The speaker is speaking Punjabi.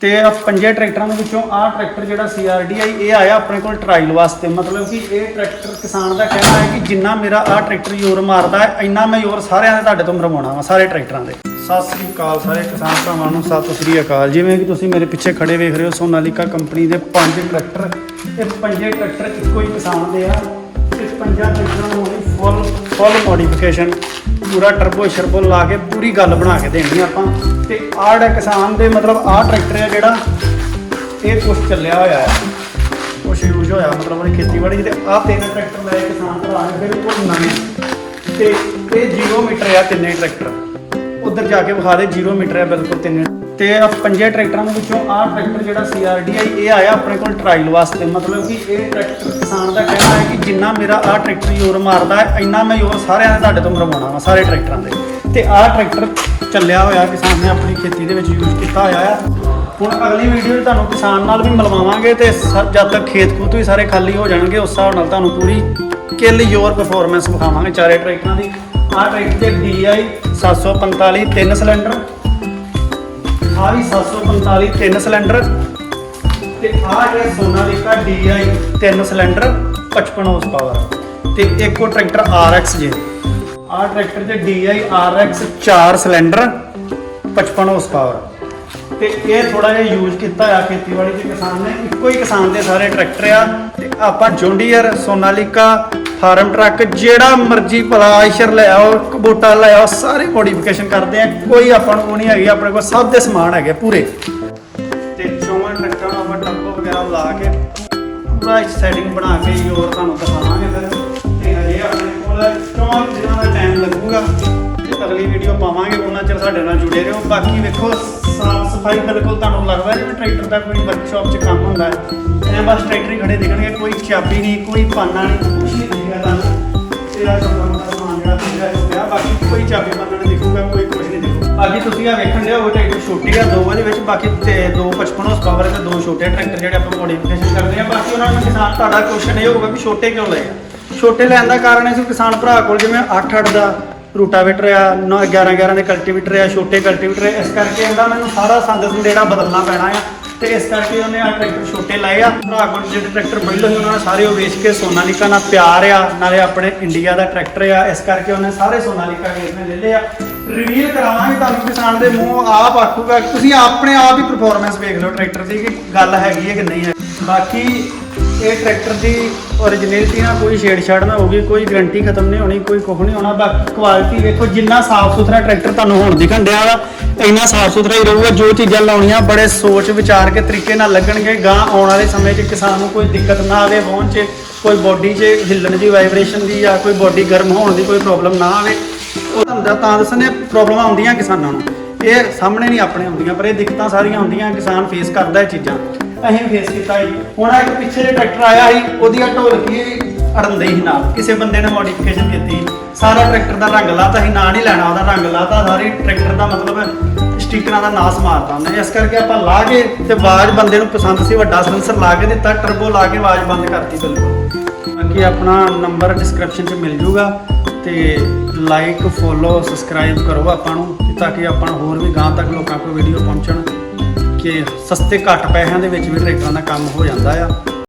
ਤੇ ਆ ਪੰਜੇ ਟਰੈਕਟਰਾਂ ਦੇ ਵਿੱਚੋਂ ਆਹ ਟਰੈਕਟਰ ਜਿਹੜਾ CRDI ਇਹ ਆਇਆ ਆਪਣੇ ਕੋਲ ਟਰਾਇਲ ਵਾਸਤੇ। ਮਤਲਬ ਕਿ ਇਹ ਟਰੈਕਟਰ ਕਿਸਾਨ ਦਾ ਕਹਿਣਾ ਹੈ ਕਿ ਜਿੰਨਾ ਮੇਰਾ ਆਹ ਟਰੈਕਟਰ ਜ਼ੋਰ ਮਾਰਦਾ ਹੈ, ਇੰਨਾ ਮੈਂ ਜ਼ੋਰ ਸਾਰਿਆਂ ਦੇ ਤੁਹਾਡੇ ਤੋਂ ਮਰਵਾਉਣਾ ਵਾ, ਸਾਰੇ ਟਰੈਕਟਰਾਂ ਦੇ। ਸਤਿ ਸ੍ਰੀ ਅਕਾਲ ਸਾਰੇ ਕਿਸਾਨ ਭਰਾਵਾਂ ਨੂੰ, ਸਤਿ ਸ੍ਰੀ ਅਕਾਲ। ਜਿਵੇਂ ਕਿ ਤੁਸੀਂ ਮੇਰੇ ਪਿੱਛੇ ਖੜੇ ਵੇਖ ਰਹੇ ਹੋ, ਸੋਨਾਲੀਕਾ ਕੰਪਨੀ ਦੇ ਪੰਜ ਟਰੈਕਟਰ। ਇਹ ਪੰਜੇ ਟਰੈਕਟਰ ਇੱਕੋ ਹੀ ਕਿਸਾਨ ਦੇ ਆ। ਤੇ ਪੰਜਾਂ ਟਰੈਕਟਰਾਂ ਨੂੰ ਹੋਣੀ ਫੁੱਲ ਫੁੱਲ ਮੋਡੀਫਿਕੇਸ਼ਨ ਪੂਰਾ ਟਰਬੋ ਸ਼ਰਬੋ ਲਾ ਕੇ ਪੂਰੀ ਗੱਲ ਬਣਾ ਕੇ ਦੇਣੀ ਆਪਾਂ। ਤੇ ਆਹ ਜਿਹੜਾ ਕਿਸਾਨ ਦੇ ਮਤਲਬ ਆਹ ਟਰੈਕਟਰ ਹੈ ਜਿਹੜਾ, ਇਹ ਕੁਛ ਚੱਲਿਆ ਹੋਇਆ ਹੈ ਕੁਛ ਯੂਜ਼ ਹੋਇਆ, ਮਤਲਬ ਉਹਨੇ ਖੇਤੀਬਾੜੀ ਤੇ ਆਹ ਤਿੰਨ ਟਰੈਕਟਰ ਲਏ ਕਿਸਾਨ ਭਰਾ ਨੇ, ਬਿਲਕੁਲ ਨਵੇਂ। ਤੇ ਇਹ 0 ਮੀਟਰ ਆ ਤਿੰਨੇ ਟਰੈਕਟਰ ਉਧਰ ਜਾ ਕੇ ਵਿਖਾ ਦੇ 0 ਮੀਟਰ ਆ ਬਿਲਕੁਲ ਤਿੰਨੇ। ਤੇ ਆ ਪੰਜੇ ਟਰੈਕਟਰਾਂ ਦੇ ਵਿੱਚੋਂ ਆਹ ਟਰੈਕਟਰ ਜਿਹੜਾ CRDI, ਇਹ ਆਇਆ ਆਪਣੇ ਕੋਲ ਟਰਾਇਲ ਵਾਸਤੇ। ਮਤਲਬ ਕਿ ਇਹ ਟਰੈਕਟਰ ਕਿਸਾਨ ਦਾ ਜਿੰਨਾ ਮੇਰਾ ਆਹ ਟਰੈਕਟਰ ਯੋਰ ਮਾਰਦਾ ਹੈ, ਇੰਨਾ ਮੈਂ ਯੋਰ ਸਾਰਿਆਂ ਦੇ ਤੁਹਾਡੇ ਤੋਂ ਮਰਵਾਉਣਾ ਵਾ, ਸਾਰੇ ਟਰੈਕਟਰਾਂ ਦੇ। ਤੇ ਆਹ ਟਰੈਕਟਰ ਚੱਲਿਆ ਹੋਇਆ, ਕਿਸਾਨ ਨੇ ਆਪਣੀ ਖੇਤੀ ਦੇ ਵਿੱਚ ਯੂਜ਼ ਕੀਤਾ ਹੋਇਆ ਆ। ਹੁਣ ਅਗਲੀ ਵੀਡੀਓ 'ਚ ਤੁਹਾਨੂੰ ਕਿਸਾਨ ਨਾਲ ਵੀ ਮਿਲਵਾਵਾਂਗੇ ਤੇ ਸ- ਜਦ ਤੱਕ ਖੇਤ ਖੂਤ ਵੀ ਸਾਰੇ ਖਾਲੀ ਹੋ ਜਾਣਗੇ, ਉਸ ਹਿਸਾਬ ਨਾਲ ਤੁਹਾਨੂੰ ਪੂਰੀ ਕਿੱਲ ਯੋਰ ਪਰਫਾਰਮੈਂਸ ਵਿਖਾਵਾਂਗੇ ਚਾਰੇ ਟਰੈਕਟਰਾਂ ਦੀ। ਆਹ ਟਰੈਕਟਰ ਤੇ DI 745 ਤਿੰਨ ਸਿਲੰਡਰ ਆਹ ਵੀ 745 ਤਿੰਨ ਸਿਲੰਡਰ ਤੇ ਆਹ ਜਿਹੜਾ ਸੋਨਾਲੀਕਾ DI ਤਿੰਨ ਸਿਲੰਡਰ 55 ਹਾਰਸ ਪਾਵਰ ਤੇ ਇੱਕ ਉਹ ਟਰੈਕਟਰ RX ਜੇ। ਆਹ ਟਰੈਕਟਰ ਤੇ DI RX 4 cylinder 55 horse power ਤੇ ਇਹ ਥੋੜਾ ਜਿਹਾ ਯੂਜ਼ ਕੀਤਾ ਆ ਖੇਤੀਬਾੜੀ ਦੇ ਕਿਸਾਨ ਨੇ। ਇੱਕੋ ਹੀ ਕਿਸਾਨ ਦੇ ਸਾਰੇ ਟਰੈਕਟਰ ਆ। ਤੇ ਆਪਾਂ ਜੌਂਡੀਅਰ, ਸੋਨਾਲੀਕਾ, ਫਾਰਮ ਟਰੱਕ, ਜਿਹੜਾ ਮਰਜ਼ੀ ਭਲਾ ਆਇਸ਼ਰ ਲੈ ਆਓ, ਕਬੂਟਾ ਲੈ ਆਓ, ਸਾਰੇ ਮੋਡੀਫਿਕੇਸ਼ਨ ਕਰਦੇ ਆ। ਕੋਈ ਆਪਾਂ ਨੂੰ ਉਹ ਨਹੀਂ ਹੈਗੀ, ਆਪਣੇ ਕੋਲ ਸਭ ਦੇ ਸਮਾਨ ਹੈਗੇ ਪੂਰੇ। ਤੇ ਚੌਵਾਂ ਟਰੱਕਾਂ ਨੂੰ ਆਪਾਂ ਟਰਬੋ ਵਗੈਰਾ ਲਾ ਕੇ ਪੂਰਾ ਸੈਟਿੰਗ ਬਣਾ ਕੇ ਹੋਰ ਤੁਹਾਨੂੰ ਦਿਖਾਵਾਂਗੇ ਫਿਰ। ਤੇ ਹਜੇ ਆਪਣੇ ਕੋਲ ਚੌਵਾਂ ਦਿਨਾਂ ਦਾ ਟਾਈਮ ਲੱਗੂਗਾ। ਤੇ ਅਗਲੀ ਵੀਡੀਓ ਪਾਵਾਂਗੇ, ਉਹਨਾਂ ਚਿਰ ਸਾਡੇ ਨਾਲ ਜੁੜੇ ਰਹੋ। ਬਾਕੀ ਵੇਖੋ, ਸਾਫ਼ ਸਫ਼ਾਈ ਬਿਲਕੁਲ ਤੁਹਾਨੂੰ ਲੱਗਦਾ ਜਿਵੇਂ ਟਰੈਕਟਰ ਦਾ ਕੋਈ ਵਰਕਸ਼ਾਪ 'ਚ ਕੰਮ ਹੁੰਦਾ ਹੈ। ਐ ਬਸ ਟਰੈਕਟਰ ਹੀ ਖੜੇ ਦਿਖਣਗੇ, ਕੋਈ ਚਾਬੀ ਨਹੀਂ, ਕੋਈ ਪਾਨਾ ਨਹੀਂ, ਕੁਛ ਨਹੀਂ ਦਿਖੇਗਾ ਤੁਹਾਨੂੰ। ਤੇਰਾ ਛੋਟਾ ਮੋਟਾ ਸਮਾਨ ਜਿਹੜਾ ਪਿਆ ਬਾਕੀ ਕੋਈ ਚਾਬੀ ਪਾਨਾ ਨਹੀਂ ਦਿਖੂਗਾ, ਕੋਈ ਕੁਛ ਨਹੀਂ ਦਿਖੂਗਾ ਬਾਕੀ ਤੁਸੀਂ ਆ ਵੇਖਣ ਦੇ ਉਹ ਟਰੈਕਟਰ ਛੋਟੀ ਆ, ਦੋ ਉਹਦੇ ਵਿੱਚ। ਬਾਕੀ ਦੋ 55 ਹਾਰਸ ਪਾਵਰ ਤੇ ਦੋ ਛੋਟੇ ਟਰੈਕਟਰ ਜਿਹੜੇ ਆਪਾਂ ਮੋਡੀਫਿਕੇਸ਼ਨ ਕਰਦੇ ਕਿਸਾਨ ਤੁਹਾਡਾ ਕੁਐਸਚਨ ਇਹ ਹੋਊਗਾ ਵੀ ਛੋਟੇ ਕਿਉਂ ਲਏ? ਆ ਛੋਟੇ ਲੈਣ ਦਾ ਕਾਰਨ ਹੈ ਸੀ ਕਿਸਾਨ ਭਰਾ ਕੋਲ ਜਿਵੇਂ 8-8 ਦਾ ਰੂਟਾਵੇਟਰ ਆ 11-11 ਦੇ ਕਲਟੀਵੇਟਰ ਆ, ਛੋਟੇ ਕਲਟੀਵੇਟਰ ਇਸ ਕਰਕੇ ਇਹਦਾ ਮੈਨੂੰ ਸਾਰਾ ਸੰਦ ਸੰਦੇੜਾ ਬਦਲਣਾ ਪੈਣਾ ਆ ਤੇ ਇਸ ਕਰਕੇ ਉਹਨੇ ਆ ਟਰੈਕਟਰ ਛੋਟੇ ਲਾਏ ਆ। ਭਰਾ ਕੋਲ ਜਿਹੜੇ ਟਰੈਕਟਰ ਪਹਿਲਾਂ ਸੀ ਉਹਨਾਂ ਨੇ ਸਾਰੇ ਉਹ ਵੇਚ ਕੇ ਸੋਨਾਲੀਕਾ ਨਾਲ ਪਿਆਰ ਆ, ਨਾਲੇ ਆਪਣੇ ਇੰਡੀਆ ਦਾ ਟਰੈਕਟਰ ਆ, ਇਸ ਕਰਕੇ ਉਹਨੇ ਸਾਰੇ ਸੋਨਾਲੀਕਾ ਵੇਚਨੇ ਲੈ ਲਏ ਆ। ਰਿਵੀਲ ਕਰਾਵਾਂਗੇ ਤੁਹਾਨੂੰ ਕਿਸਾਨ ਦੇ ਮੂੰਹ, ਆਪ ਆਖੂਗਾ ਤੁਸੀਂ ਆਪਣੇ ਆਪ ਹੀ ਪਰਫਾਰਮੈਂਸ ਵੇਖ ਲਓ ਟਰੈਕਟਰ ਦੀ, ਕਿ ਗੱਲ ਹੈਗੀ ਹੈ ਕਿ ਨਹੀਂ ਹੈ ਬਾਕੀ ਇਹ ਟਰੈਕਟਰ ਦੀ ਓਰੀਜਨੈਲਿਟੀ ਨਾਲ ਕੋਈ ਛੇੜਛਾੜ ਨਾ ਹੋਊਗੀ ਕੋਈ ਗਾਰੰਟੀ ਖਤਮ ਨਹੀਂ ਹੋਣੀ, ਕੋਈ ਕੁਝ ਨਹੀਂ ਹੋਣਾ ਬਾਕੀ ਕੁਆਲਿਟੀ ਵੇਖੋ, ਜਿੰਨਾ ਸਾਫ਼ ਸੁਥਰਾ ਟਰੈਕਟਰ ਤੁਹਾਨੂੰ ਹੁਣ ਦਿਖਣ ਡਿਆ ਵਾ, ਇੰਨਾ ਸਾਫ਼ ਸੁਥਰਾ ਹੀ ਰਹੂਗਾ, ਜੋ ਚੀਜ਼ਾਂ ਲਾਉਣੀਆਂ ਬੜੇ ਸੋਚ ਵਿਚਾਰ ਕੇ ਤਰੀਕੇ ਨਾਲ ਲੱਗਣਗੇ ਗਾਂ ਆਉਣ ਵਾਲੇ ਸਮੇਂ 'ਚ ਕਿਸਾਨ ਨੂੰ ਕੋਈ ਦਿੱਕਤ ਨਾ ਆਵੇ ਵਾਹਨ 'ਚ ਕੋਈ ਬੋਡੀ 'ਚ ਹਿੱਲਣ ਦੀ ਵਾਈਬ੍ਰੇਸ਼ਨ ਦੀ ਜਾਂ ਕੋਈ ਬੋਡੀ ਗਰਮ ਹੋਣ ਦੀ ਕੋਈ ਪ੍ਰੋਬਲਮ ਨਾ ਆਵੇ। ਉਹ ਤੁਹਾਨੂੰ ਤਾਂ ਤਾਂ ਦੱਸਣੇ ਪ੍ਰੋਬਲਮਾਂ ਆਉਂਦੀਆਂ ਕਿਸਾਨਾਂ ਨੂੰ। ਇਹ ਸਾਹਮਣੇ ਨਹੀਂ ਆਪਣੇ ਆਉਂਦੀਆਂ, ਪਰ ਇਹ ਦਿੱਕਤਾਂ ਸਾਰੀਆਂ ਹੁੰਦੀਆਂ ਕਿਸਾਨ ਫੇਸ ਕਰਦਾ ਇਹ ਚੀਜ਼ਾਂ। ਅਸੀਂ ਫੇਸ ਕੀਤਾ ਜੀ। ਹੁਣ ਆਹ ਇੱਕ ਪਿੱਛੇ ਜੇ ਟਰੈਕਟਰ ਆਇਆ ਸੀ, ਉਹਦੀਆਂ ਢੋਲਕੀ ਅੜਨ ਸੀ ਨਾਲ। ਕਿਸੇ ਬੰਦੇ ਨੇ ਮੋਡੀਫਿਕੇਸ਼ਨ ਕੀਤੀ। ਸਾਰਾ ਟਰੈਕਟਰ ਦਾ ਰੰਗ ਲਾਤਾ ਸੀ, ਨਾਂ ਨਹੀਂ ਲੈਣਾ ਉਹਦਾ ਰੰਗ ਲਾਤਾ, ਸਾਰੇ ਟਰੈਕਟਰ ਦਾ ਮਤਲਬ ਸਟickਰਾਂ ਦਾ ਨਾਸ ਮਾਰਤਾ ਉਹਨੇ। ਇਸ ਕਰਕੇ ਆਪਾਂ ਲਾ ਕੇ ਤੇ ਆਵਾਜ਼ ਬੰਦੇ ਨੂੰ ਪਸੰਦ ਸੀ, ਵੱਡਾ ਸੈਂਸਰ ਲਾ ਕੇ ਦਿੱਤਾ ਟਰਬੋ ਲਾ ਕੇ ਆਵਾਜ਼ ਬੰਦ ਕਰਤੀ ਬਿਲਕੁਲ। ਬਾਕੀ ਆਪਣਾ ਨੰਬਰ ਡਿਸਕ੍ਰਿਪਸ਼ਨ 'ਚ ਮਿਲ ਜੂਗਾ ਤੇ ਲਾਈਕ ਫੋਲੋ ਸਬਸਕ੍ਰਾਈਬ ਕਰੋ ਆਪਾਂ ਨੂੰ, ਤਾਂ ਕਿ ਆਪਾਂ ਹੋਰ ਵੀ ਗਾਂ ਤੱਕ ਲੋਕਾਂ ਕੋਲ ਵੀਡੀਓ ਪਹੁੰਚਣ। ਕਿ ਸਸਤੇ ਘੱਟ ਪੈਸਿਆਂ ਦੇ ਵਿੱਚ ਵੀ ਟਰੈਕਟਰਾਂ ਦਾ ਕੰਮ ਹੋ ਜਾਂਦਾ ਆ।